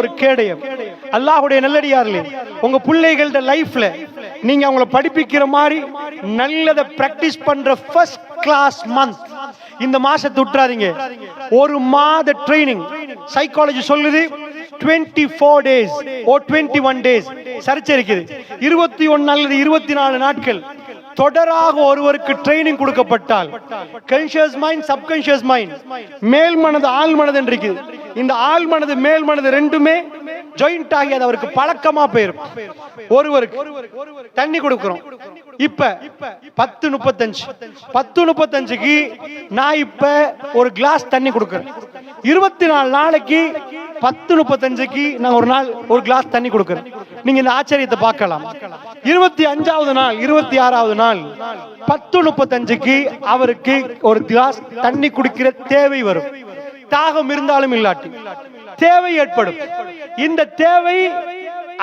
ஒரு கேடயம். அல்லாஹுடைய நல்லடியார்களே உங்க பிள்ளைகளோட லைஃப்ல நீங்க அவங்கள படிப்பிக்கிற மாதிரி நல்லதை பிராக்டிஸ் பண்ற ஃபர்ஸ்ட் கிளாஸ் மந்த் இந்த மாசத்தை விட்டுறாதீங்க. ஒரு மாத ட்ரைனிங் சைக்காலஜி சொல்லுது 24 ஃபோர் டேஸ் ஓ 21 ஒன் டேஸ் சரிச்சு இருக்குது. இருபத்தி ஒன்னு அல்லது இருபத்தி நாலு நாட்கள். தொடராக ஒருவருக்கு ட்ரைனிங் கொடுக்கப்பட்டால் கன்ஷியஸ் மைண்ட் சப்கான்ஷியஸ் மைண்ட் மேல் மனது ஆள் மனது என்று இருக்குது இந்த ஆள் மனது மேல் மனது ரெண்டுமே ஜாயிண்ட் ஆகி அது அவருக்கு பழக்கமா போயிரும். ஒருவருக்கு தண்ணி கொடுக்கிறோம். இப்ப பத்து முப்பத்தஞ்சு. பத்து முப்பத்தஞ்சுக்கு நான் இப்ப ஒரு கிளாஸ் தண்ணி கொடுக்குறேன். இருபத்தி நாலு நாளைக்கு பத்து முப்பத்தஞ்சுக்கு நான் ஒரு நாள் ஒரு கிளாஸ் தண்ணி கொடுக்குறேன். நீங்க இந்த ஆச்சரியத்தை பார்க்கலாம். இருபத்தி அஞ்சாவது நாள் இருபத்தி ஆறாவது நாள் பத்து முப்பத்தஞ்சுக்கு அவருக்கு ஒரு கிளாஸ் தண்ணி குடிக்கிற தேவை வரும். தாகம் இருந்தாலும் இல்லாட்டி. தேவை ஏற்படும். இந்த தேவை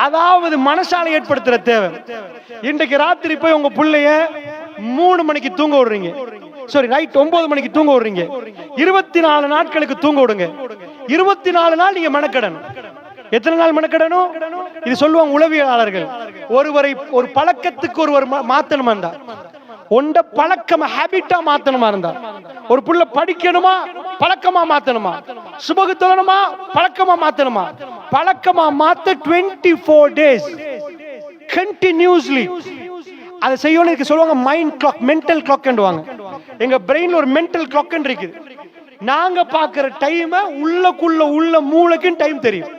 அதாவது மனசால ஏற்படுத்துற தேவை. இன்றைக்கு ராத்திரி போய் உங்க பிள்ளைய மூணு மணிக்கு தூங்க விடுறீங்க. சாரி நைட் ஒன்பது மணிக்கு தூங்க விடுறீங்க. இருபத்தி நாலு நாட்களுக்கு தூங்க விடுங்க. இருபத்தி நாலு நாள் நீங்க மெனக்கடணும். எத்தனை நாள் மெனக்கெடணும்? இது சொல்லுவாங்க உளவியலாளர்கள். ஒருவரை ஒரு பழக்கத்துக்கு ஒருவர் மா- மாத்தணுமா இருந்தா? ஒண்ட பழக்கமா ஹேபிட்டா மாத்தணுமா இருந்தா? ஒரு புள்ள படிக்கணுமா? பழக்கமா மாத்தணுமா? சுபகு தொழணுமா? பழக்கமா மாத்தணுமா? பழக்கமா மாத்த 24 ஃபோர் டேஸ் கண்டினியூஸ்லி அதை செய்யணும் இதுக்கு சொல்லுவாங்க மைண்ட் கிளாக் மென்டல் கிளாக்ன்றுவாங்க எங்க பிரெயின்ல ஒரு மென்டல் கிளாக் இருக்குது நாங்க பாக்குற டைம் உள்ளக்குள்ள உள்ள மூளைக்கும் டைம் தெரியும்.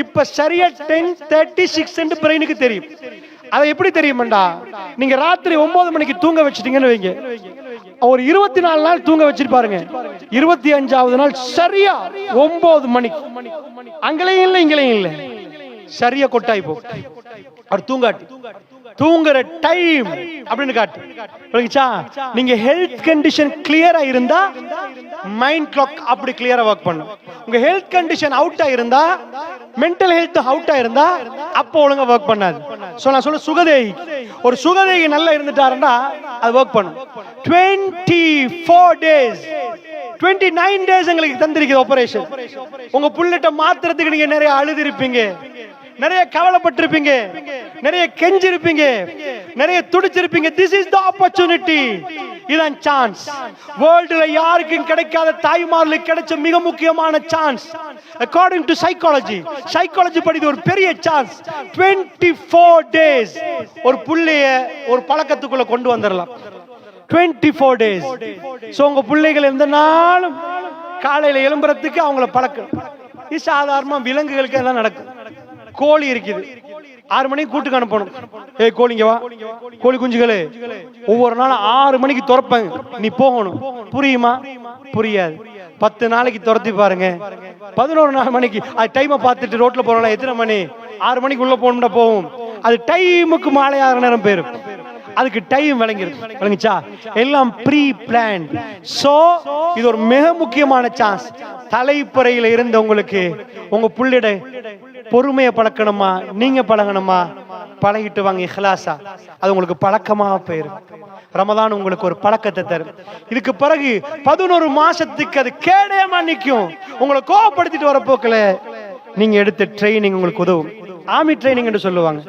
இப்ப சரியா டென் தேர்ட்டி சிக்ஸ் பிரெயினுக்கு தெரியும். அதை எப்படி தெரியுமாண்டா? நீங்க ராத்திரி ஒன்பது மணிக்கு தூங்க வச்சிட்டீங்கன்னு வைங்க. ஒரு இருபத்தி நாலு நாள் தூங்க வச்சிட்டு பாருங்க. இருபத்தி அஞ்சாவது நாள் சரியா ஒன்பது மணிக்கு. அங்கலையும் இல்லை இங்களையும் இல்லை. சரியா கொட்டாய் போ அவர் தூங்காட்டி. தூங்குற டைம் அப்படின்னு காட்டு. புரியுச்சா நீங்க ஹெல்த் கண்டிஷன் கிளியரா இருந்தா மைண்ட் கிளாக் அப்படி கிளியரா ஒர்க் பண்ணும். உங்க ஹெல்த் கண்டிஷன் அவுட்டா இருந்தா மென்டல் ஹெல்த் அவுட்டா இருந்தா அப்போ ஒழுங்கா ஒர்க் பண்ணாது. சோ நான் சொல்ல சுகதேகி ஒரு சுகதேகி நல்லா இருந்துட்டாருன்னா அது ஒர்க் பண்ணும். 24 ஃபோர் டேஸ் 29 நைன் டேஸ் எங்களுக்கு தந்திருக்குது ஆபரேஷன் உங்க புள்ளட்ட மாத்திரத்துக்கு நீங்க நிறைய அழுதிருப்பீங்க நிறைய கவலைப்பட்டிருப்பீங்க நிறைய கெஞ்சிருப்பீங்க நிறைய துடிச்சிருப்பீங்க. திஸ் இஸ் த ஆப்பர்ச்சுனிட்டி இதான் சான்ஸ் வேர்ல்டுல யாருக்கும் கிடைக்காத தாய்மார்களுக்கு கிடைச்ச மிக முக்கியமான chance according to psychology psychology படி ஒரு பெரிய சான்ஸ் 24 ஃபோர் டேஸ் ஒரு புள்ளைய ஒரு பழக்கத்துக்குள்ள கொண்டு வந்துடலாம். 24 ஃபோர் டேஸ் ஸோ உங்க பிள்ளைகள் எந்த நாளும் காலையில் எழும்புறதுக்கு அவங்கள பழக்கம். இது சாதாரணமாக விலங்குகளுக்கு எல்லாம் நடக்கும். கோழி இருக்குது. ஆறு மணிக்கு கூட்டுக்கு அனுப்பணும். ஏய் கோழிங்க வா. கோழி குஞ்சுகளே ஒவ்வொரு நாளும் ஆறு மணிக்கு துறப்பேங்க. நீ போகணும். புரியுமா? புரியாது. பத்து நாளைக்கு துரத்தி பாருங்க. பதினோரு நாள் மணிக்கு அது டைமை பார்த்துட்டு ரோட்ல போறோம்ல எத்தனை மணி? ஆறு மணிக்கு உள்ள போகணும்னா போகும் அது டைமுக்கு மாலை ஆறு நேரம் போயிரும். அதுக்கு டைம் விளங்கிருக்கு விளங்குச்சா? எல்லாம் ப்ரீ பிளான் சோ இது ஒரு மிக முக்கியமான சான்ஸ் தலைப்புறையில இருந்த உங்களுக்கு உங்க புள்ளிட பொறுமையை பழக்கணுமா? நீங்க பழகணுமா? பழகிட்டு வாங்க இஹ்லாசா. அது உங்களுக்கு பழக்கமாக போயிரும். ரமதான் உங்களுக்கு ஒரு பழக்கத்தை தரும். இதுக்கு பிறகு பதினோரு மாசத்துக்கு அது கேடயமா நிற்கும். உங்களை கோவப்படுத்திட்டு வர போக்குல நீங்க எடுத்த ட்ரைனிங் உங்களுக்கு உதவும். ஆமி ட்ரைனிங் என்று சொல்லுவாங்க.